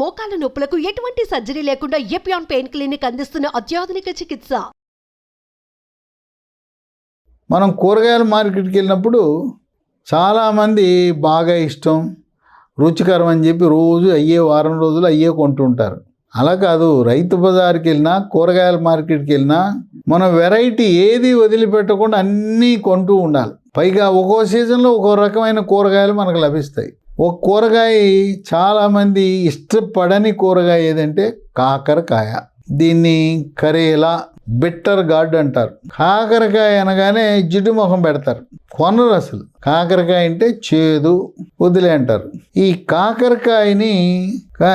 మోకాల నొప్పులకు ఎటువంటి సర్జరీ లేకుండా ఎపియాన్ పెయిన్ క్లినిక్ అందిస్తున్న అత్యాధునిక చికిత్స. మనం కూరగాయల మార్కెట్కి వెళ్ళినప్పుడు చాలామంది బాగా ఇష్టం రుచికరం అని చెప్పి రోజు అయ్యే వారం రోజులు అయ్యే కొంటుంటారు. అలా కాదు రైతు బజార్కి వెళ్ళినా కూరగాయల మార్కెట్కి వెళ్ళినా మనం వెరైటీ ఏది వదిలిపెట్టకుండా అన్నీ కొంటూ ఉండాలి. పైగా ఒక్కో సీజన్లో ఒక్కో రకమైన కూరగాయలు మనకు లభిస్తాయి. ఒక కూరగాయ చాలామంది ఇష్టపడని కూరగాయ ఏదంటే కాకరకాయ. దీన్ని కరేలా బిట్టర్ గార్డ్ అంటారు. కాకరకాయ అనగానే జిడ్డు మొహం పెడతారు. కొనరు అసలు. కాకరకాయ అంటే చేదు వదిలే అంటారు. ఈ కాకరకాయని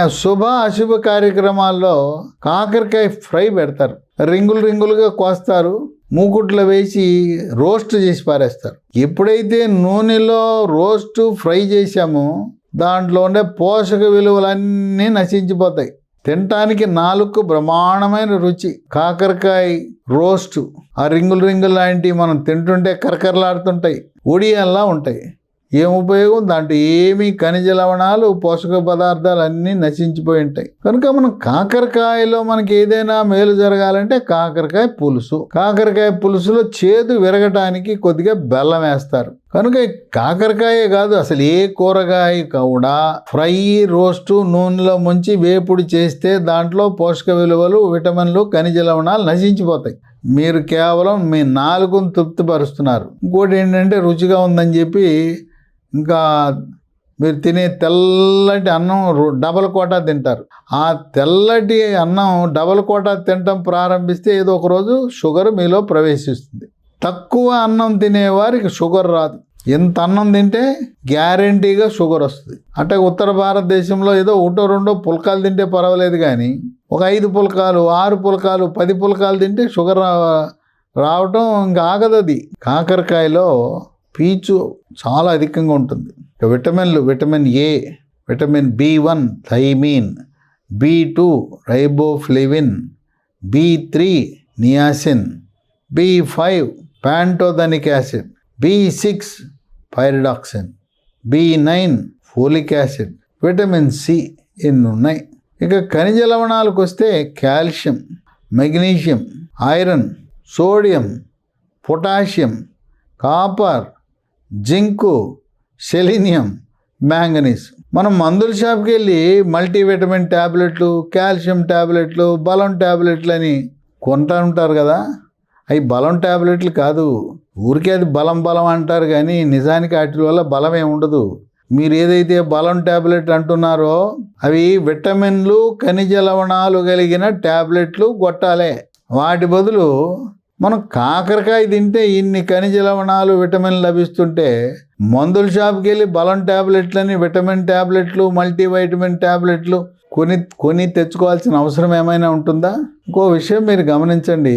శుభ అశుభ కార్యక్రమాల్లో కాకరకాయ ఫ్రై పెడతారు. రింగులు రింగులుగా కోస్తారు. మూకుట్లో వేసి రోస్ట్ చేసి పారేస్తారు. ఎప్పుడైతే నూనెలో రోస్ట్ ఫ్రై చేసామో దాంట్లో ఉండే పోషక విలువలన్నీ నశించిపోతాయి. తినటానికి నాలుగు బ్రహ్మాండమైన రుచి. కాకరకాయ రోస్ట్. ఆ రింగులు రింగులు లాంటివి మనం తింటుంటే కరకరలాడుతుంటాయి. ఒడియల్లా ఉంటాయి. ఏం ఉపయోగం? దాంట్లో ఏమీ ఖనిజ లవణాలు పోషక పదార్థాలు అన్నీ నశించిపోయి ఉంటాయి. కనుక మనం కాకరకాయలో మనకి ఏదైనా మేలు జరగాలంటే కాకరకాయ పులుసు. కాకరకాయ పులుసులో చేదు విరగటానికి కొద్దిగా బెల్లం వేస్తారు. కనుక కాకరకాయే కాదు అసలు ఏ కూరగాయ కూడా ఫ్రై రోస్టు నూనెలో ముంచి వేపుడు చేస్తే దాంట్లో పోషక విలువలు విటమిన్లు ఖనిజ లవణాలు నశించిపోతాయి. మీరు కేవలం మీ నాలుగును తృప్తిపరుస్తున్నారు. ఇంకోటి ఏంటంటే రుచిగా ఉందని చెప్పి ఇంకా మీరు తినే తెల్లటి అన్నం రు- డబల్ కోటా తింటారు. ఆ తెల్లటి అన్నం డబల్ కోటా తినటం ప్రారంభిస్తే ఏదో ఒక రోజు షుగర్ మీలో ప్రవేశిస్తుంది. తక్కువ అన్నం తినేవారికి షుగర్ రాదు. ఎంత అన్నం తింటే గ్యారంటీగా షుగర్ వస్తుంది. అంటే ఉత్తర భారతదేశంలో ఏదో ఒకటో రెండో పుల్కాలు తింటే పర్వాలేదు కానీ ఒక ఐదు పుల్కాలు ఆరు పుల్కాలు పది పుల్కాలు తింటే షుగర్ రావటం ఇంకా ఆగదు అది కాకరకాయలో పీచు చాలా అధికంగా ఉంటుంది. ఇక విటమిన్లు vitamin A vitamin B one thiamine B two riboflavin B three niacin B five pantothenic acid B six pyridoxine B nine folic acid vitamin C ఇన్ని ఉన్నాయి? ఇక ఖనిజ లవణాలకు వస్తే calcium magnesium iron sodium potassium copper zinc selenium manganese మనం మందుల షాప్కి వెళ్ళి మల్టీవిటమిన్ ట్యాబ్లెట్లు కాల్షియం ట్యాబ్లెట్లు బలం ట్యాబ్లెట్లు అని కొంటా ఉంటారు కదా. అవి బలం ట్యాబ్లెట్లు కాదు. ఊరికే అది బలం బలం అంటారు కానీ నిజానికి వాటి వల్ల బలం ఉండదు. మీరు ఏదైతే బలం ట్యాబ్లెట్ అంటున్నారో అవి విటమిన్లు ఖనిజ లవణాలు కలిగిన ట్యాబ్లెట్లు కొట్టాలే. వాటి బదులు మనం కాకరకాయ తింటే ఇన్ని ఖనిజ లవణాలు విటమిన్ లభిస్తుంటే మందుల షాప్కి వెళ్ళి బలం ట్యాబ్లెట్లని విటమిన్ ట్యాబ్లెట్లు మల్టీవైటమిన్ ట్యాబ్లెట్లు కొని కొని తెచ్చుకోవాల్సిన అవసరం ఏమైనా ఉంటుందా? ఇంకో విషయం మీరు గమనించండి.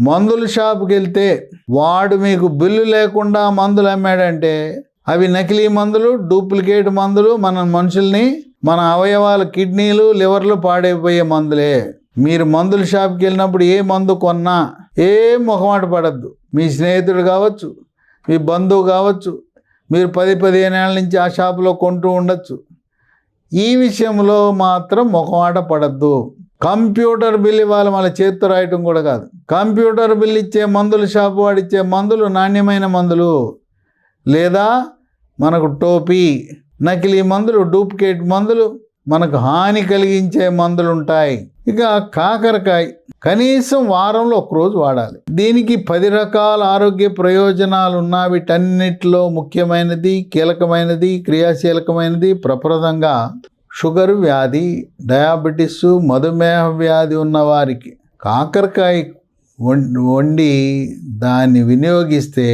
మందుల షాప్కి వెళ్తే వాడు మీకు బిల్లు లేకుండా మందులు అమ్మాడంటే అవి నకిలీ మందులు డూప్లికేట్ మందులు మన మనుషుల్ని మన అవయవాలు కిడ్నీలు లివర్లు పాడైపోయే మందులే. మీరు మందుల షాప్కి వెళ్ళినప్పుడు ఏ మందు కొన్నా ఏం మొహమాట పడద్దు. మీ స్నేహితుడు కావచ్చు మీ బంధువు కావచ్చు మీరు పది పదిహేను ఏళ్ళ నుంచి ఆ షాపులో కొంటూ ఉండొచ్చు. ఈ విషయంలో మాత్రం మొహమాట పడద్దు. కంప్యూటర్ బిల్ ఇవ్వాలి మళ్ళీ చేతితో రాయటం కూడా కాదు. కంప్యూటర్ బిల్ ఇచ్చే మందుల షాపు వాడిచ్చే మందులు నాణ్యమైన మందులు. లేదా మనకు టోపీ నకిలీ మందులు డూప్లికేట్ మందులు మనకు హాని కలిగించే మందులు ఉంటాయి ఇక కాకరకాయ. కనీసం వారంలో ఒకరోజు వాడాలి. దీనికి పది రకాల ఆరోగ్య ప్రయోజనాలు ఉన్న వీటన్నిటిలో ముఖ్యమైనది కీలకమైనది క్రియాశీలకమైనది ప్రప్రదంగా షుగర్ వ్యాధి డయాబెటిస్ మధుమేహ వ్యాధి ఉన్నవారికి కాకరకాయ వండి దాన్ని వినియోగిస్తే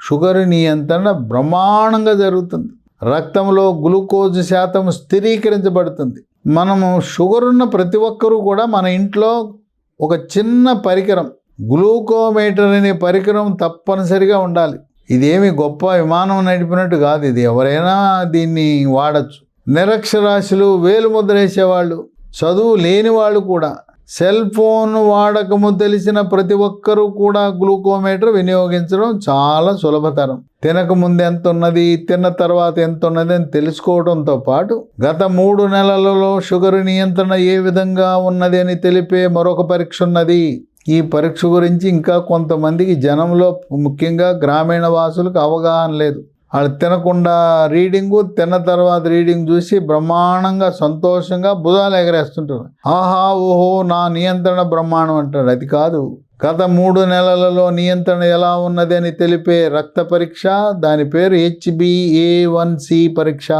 షుగర్ నియంత్రణ బ్రహ్మాండంగా జరుగుతుంది. రక్తంలో గ్లూకోజ్ శాతం స్థిరీకరించబడుతుంది. మనము షుగర్ ఉన్న ప్రతి ఒక్కరూ కూడా మన ఇంట్లో ఒక చిన్న పరికరం గ్లూకోమీటర్ అనే పరికరం తప్పనిసరిగా ఉండాలి. ఇదేమి గొప్ప విమానం నడిపినట్టు కాదు. ఇది ఎవరైనా దీన్ని వాడచ్చు. నిరక్షరాస్యులు వేలు ముద్ర వేసేవాళ్ళు చదువు లేని వాళ్ళు కూడా సెల్ ఫోన్ వాడకము తెలిసిన ప్రతి ఒక్కరూ కూడా గ్లూకోమీటర్ వినియోగించడం చాలా సులభతరం. తినక ముందు ఎంత ఉన్నది తిన్న తర్వాత ఎంత ఉన్నది అని తెలుసుకోవడంతో పాటు గత మూడు నెలలలో షుగర్ నియంత్రణ ఏ విధంగా ఉన్నది అని తెలిపే మరొక పరీక్ష ఉన్నది. ఈ పరీక్ష గురించి ఇంకా కొంతమందికి జనంలో ముఖ్యంగా గ్రామీణ వాసులకు అవగాహన లేదు. వాళ్ళు తినకుండా రీడింగు తిన్న తర్వాత రీడింగ్ చూసి బ్రహ్మాండంగా సంతోషంగా భుజాలు ఎగరేస్తుంటారు. ఆహా ఓహో నా నియంత్రణ బ్రహ్మాండం అంటారు. అది కాదు. గత మూడు నెలలలో నియంత్రణ ఎలా ఉన్నది అని తెలిపే రక్త పరీక్ష దాని పేరు హెచ్బిఏ వన్ సి పరీక్ష.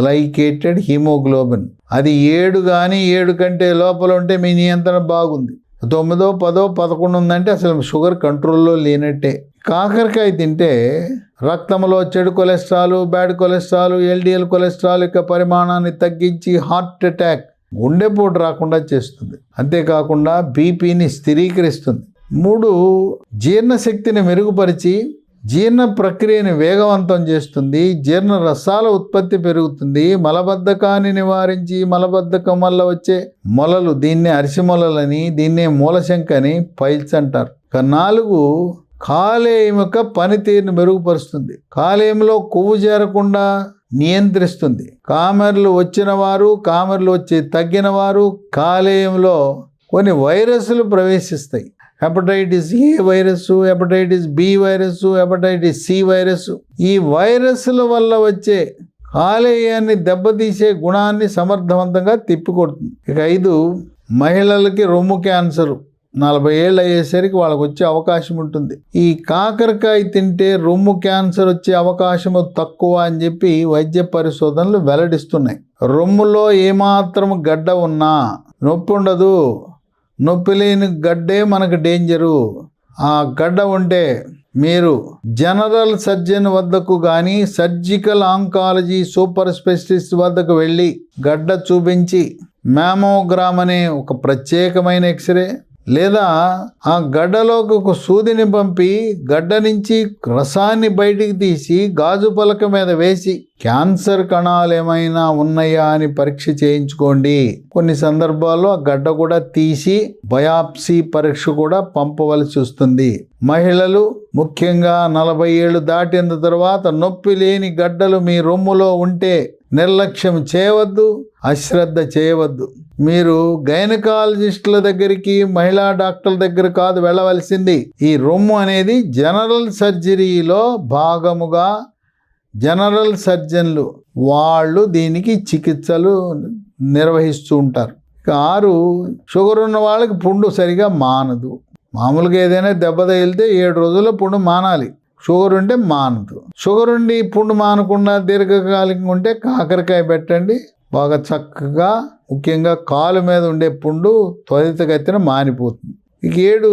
Glycated haemoglobin. అది ఏడు కానీ ఏడు కంటే లోపల ఉంటే మీ నియంత్రణ బాగుంది. తొమ్మిదో పదో పదకొండు ఉందంటే అసలు షుగర్ కంట్రోల్లో లేనట్టే. కాకరకాయ తింటే రక్తంలో చెడు cholesterol bad cholesterol LDL cholesterol యొక్క పరిమాణాన్ని తగ్గించి హార్ట్ అటాక్ గుండెపోటు రాకుండా చేస్తుంది. అంతేకాకుండా బీపీని స్థిరీకరిస్తుంది. మూడు జీర్ణశక్తిని మెరుగుపరిచి జీర్ణ ప్రక్రియని వేగవంతం చేస్తుంది జీర్ణ రసాల ఉత్పత్తి పెరుగుతుంది మలబద్ధకాన్ని నివారించి మలబద్ధకం వల్ల వచ్చే మొలలు దీన్నే అరిసిమొలలని దీన్నే మూలశంక అని పైల్స్ అంటారు. ఇక నాలుగు కాలేయం యొక్క పనితీరుని మెరుగుపరుస్తుంది. కాలేయంలో కొవ్వు చేరకుండా నియంత్రిస్తుంది. కామెర్లు వచ్చిన వారు కామెర్లు వచ్చి తగ్గిన వారు కాలేయంలో కొన్ని వైరస్లు ప్రవేశిస్తాయి. Hepatitis A virus hepatitis B virus hepatitis C virus. ఈ వైరస్ల వల్ల వచ్చే కాలేయాన్ని దెబ్బతీసే గుణాన్ని సమర్థవంతంగా తిప్పికొడుతుంది. ఇక ఐదు మహిళలకి రొమ్ము క్యాన్సర్. నలభై ఏళ్ళు అయ్యేసరికి వాళ్ళకి వచ్చే అవకాశం ఉంటుంది. ఈ కాకరకాయ తింటే రొమ్ము క్యాన్సర్ వచ్చే అవకాశము తక్కువ అని చెప్పి వైద్య పరిశోధనలు వెల్లడిస్తున్నాయి. రొమ్ములో ఏమాత్రం గడ్డ ఉన్నా నొప్పి ఉండదు. నొప్పి లేని గడ్డే మనకు డేంజరు. ఆ గడ్డ ఉంటే మీరు జనరల్ సర్జన్ వద్దకు కానీ సర్జికల్ ఆంకాలజీ సూపర్ స్పెషలిస్ట్ వద్దకు వెళ్ళి గడ్డ చూపించి మ్యామోగ్రామ్ అనే ఒక ప్రత్యేకమైన ఎక్స్రే లేదా ఆ గడ్డలోకి ఒక సూదిని పంపి గడ్డ నుంచి రసాన్ని బయటికి తీసి గాజు పలక మీద వేసి క్యాన్సర్ కణాలు ఏమైనా ఉన్నాయా అని పరీక్ష చేయించుకోండి. కొన్ని సందర్భాల్లో ఆ గడ్డ కూడా తీసి బయాప్సీ పరీక్ష కూడా పంపవలసి వస్తుంది. మహిళలు ముఖ్యంగా నలభై ఏళ్ళు దాటిన తర్వాత నొప్పి లేని గడ్డలు మీ రొమ్ములో ఉంటే నిర్లక్ష్యం చేయవద్దు అశ్రద్ధ చేయవద్దు. మీరు గైనకాలజిస్టుల దగ్గరికి మహిళా డాక్టర్ల దగ్గర కాదు వెళ్ళవలసింది. ఈ రొమ్ము అనేది జనరల్ సర్జరీలో భాగముగా జనరల్ సర్జన్లు వాళ్ళు దీనికి చికిత్సలు నిర్వహిస్తూ ఉంటారు. ఆరు షుగర్ ఉన్న వాళ్ళకి పుండు సరిగా మానదు. మామూలుగా ఏదైనా దెబ్బ తగిలితే ఏడు రోజుల్లో పుండు మానాలి. షుగర్ ఉంటే మానదు షుగర్ ఉండి పుండు మానకుండా దీర్ఘకాలికంగా ఉంటే కాకరకాయ పెట్టండి. బాగా చక్కగా ముఖ్యంగా కాలు మీద ఉండే పుండు త్వరితగతిన మానిపోతుంది. ఇక ఏడు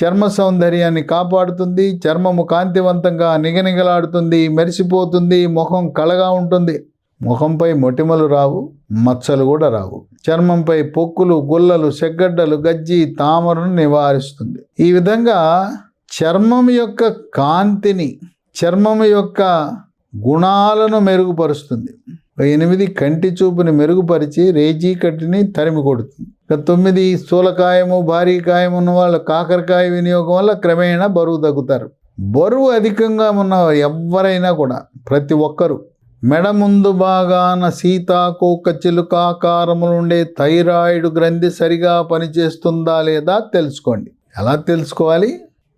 చర్మ సౌందర్యాన్ని కాపాడుతుంది. చర్మము కాంతివంతంగా నిగనిగలాడుతుంది. మెరిసిపోతుంది. ముఖం కళగా ఉంటుంది. ముఖంపై మొటిమలు రావు. మచ్చలు కూడా రావు. చర్మంపై పొక్కులు గుల్లలు సెగ్గడ్డలు గజ్జి తామరను నివారిస్తుంది. ఈ విధంగా చర్మం యొక్క కాంతిని చర్మం యొక్క గుణాలను మెరుగుపరుస్తుంది. ఎనిమిది కంటి చూపుని మెరుగుపరిచి రేజీ కట్టిని తరిమి కొడుతుంది. ఇక తొమ్మిది స్థూలకాయము భారీ కాయం ఉన్న వాళ్ళు కాకరకాయ వినియోగం వల్ల క్రమేణా బరువు తగ్గుతారు. బరువు అధికంగా ఉన్న ఎవరైనా కూడా ప్రతి ఒక్కరూ మెడ ముందు భాగాన సీతాకోక చిలుకాకారములుండే థైరాయిడ్ గ్రంథి సరిగా పనిచేస్తుందా లేదా తెలుసుకోండి. ఎలా తెలుసుకోవాలి?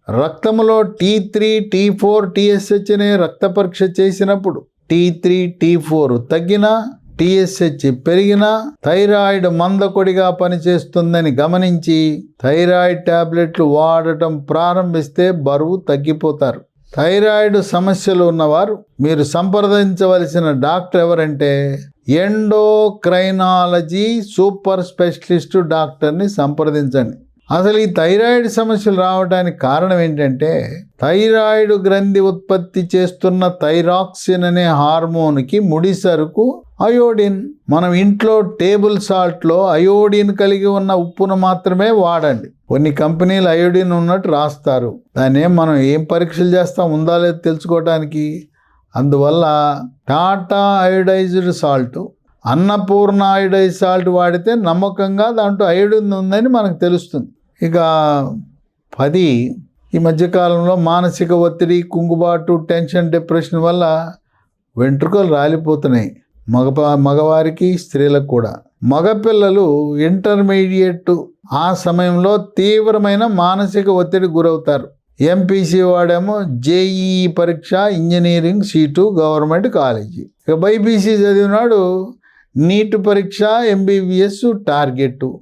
రక్తంలో T three T four T S H అనే రక్త పరీక్ష చేసినప్పుడు టీ త్రీ టీ ఫోర్ తగ్గినా టీఎస్హెచ్ పెరిగినా థైరాయిడ్ మందకొడిగా పనిచేస్తుందని గమనించి థైరాయిడ్ టాబ్లెట్లు వాడటం ప్రారంభిస్తే బరువు తగ్గిపోతారు. థైరాయిడ్ సమస్యలు ఉన్నవారు మీరు సంప్రదించవలసిన డాక్టర్ ఎవరంటే ఎండోక్రైనాలజీ సూపర్ స్పెషలిస్ట్ డాక్టర్ని సంప్రదించండి. అసలు ఈ థైరాయిడ్ సమస్యలు రావడానికి కారణం ఏంటంటే థైరాయిడ్ గ్రంథి ఉత్పత్తి చేస్తున్న థైరాక్సిన్ అనే హార్మోన్కి ముడి సరుకు అయోడిన్ మనం ఇంట్లో టేబుల్ సాల్ట్లో అయోడిన్ కలిగి ఉన్న ఉప్పును మాత్రమే వాడండి. కొన్ని కంపెనీలు అయోడిన్ ఉన్నట్టు రాస్తారు. దాన్ని ఏం మనం ఏం పరీక్షలు చేస్తాం? ఉందా లేదో తెలుసుకోవడానికి అందువల్ల Tata iodised salt Annapurna iodise salt వాడితే నమ్మకంగా దాంట్లో అయోడిన్ ఉందని మనకు తెలుస్తుంది. ఇక పది ఈ మధ్యకాలంలో మానసిక ఒత్తిడి కుంగుబాటు టెన్షన్ డిప్రెషన్ వల్ల వెంట్రుకలు రాలిపోతున్నాయి. మగ మగవారికి స్త్రీలకు కూడా. మగపిల్లలు ఇంటర్మీడియట్ ఆ సమయంలో తీవ్రమైన మానసిక ఒత్తిడి గురవుతారు. ఎంపీసీ వాడేమో జేఈ పరీక్ష ఇంజనీరింగ్ సీటు గవర్నమెంట్ కాలేజీ. ఇక బైపీసీ చదివినాడు నీట్ పరీక్ష ఎంబీబీఎస్ టార్గెట్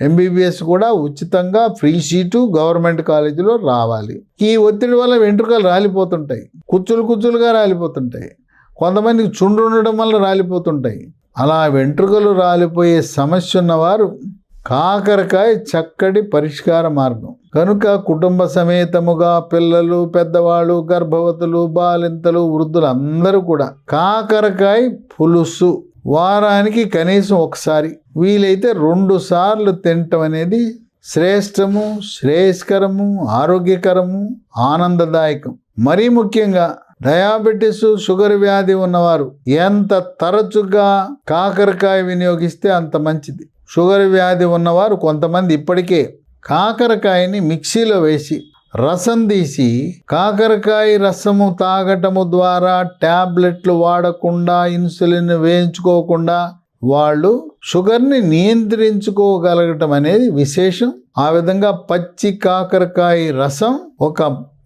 ఎంబీబీఎస్ కూడా ఉచితంగా ఫ్రీ సీటు గవర్నమెంట్ కాలేజీలో రావాలి. ఈ ఒత్తిడి వల్ల వెంట్రుకలు రాలిపోతుంటాయి. కుచ్చులు కుచ్చులుగా రాలిపోతుంటాయి. కొంతమందికి చుండ్రు ఉండడం వల్ల రాలిపోతుంటాయి. అలా వెంట్రుకలు రాలిపోయే సమస్య ఉన్నవారు కాకరకాయ చక్కటి పరిష్కార మార్గం. కనుక కుటుంబ సమేతముగా పిల్లలు పెద్దవాళ్ళు గర్భవతులు బాలింతలు వృద్ధులు అందరూ కూడా కాకరకాయ పులుసు వారానికి కనీసం ఒకసారి వీలైతే రెండు సార్లు తినటం అనేది శ్రేష్టము శ్రేయస్కరము ఆరోగ్యకరము ఆనందదాయకం. మరీ ముఖ్యంగా డయాబెటీస్ షుగర్ వ్యాధి ఉన్నవారు ఎంత తరచుగా కాకరకాయ వినియోగిస్తే అంత మంచిది. షుగర్ వ్యాధి ఉన్నవారు కొంతమంది ఇప్పటికే కాకరకాయని మిక్సీలో వేసి రసం తీసి కాకరకాయ రసము తాగటము ద్వారా ట్యాబ్లెట్లు వాడకుండా ఇన్సులిన్ వేయించుకోకుండా వాళ్ళు షుగర్ని నియంత్రించుకోగలగటం అనేది విశేషం. ఆ విధంగా పచ్చి కాకరకాయ రసం ఒక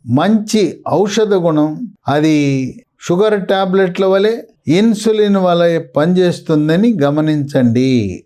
మంచి ఔషధ గుణం. అది షుగర్ ట్యాబ్లెట్ల వలె ఇన్సులిన్ వలె పనిచేస్తుందని గమనించండి.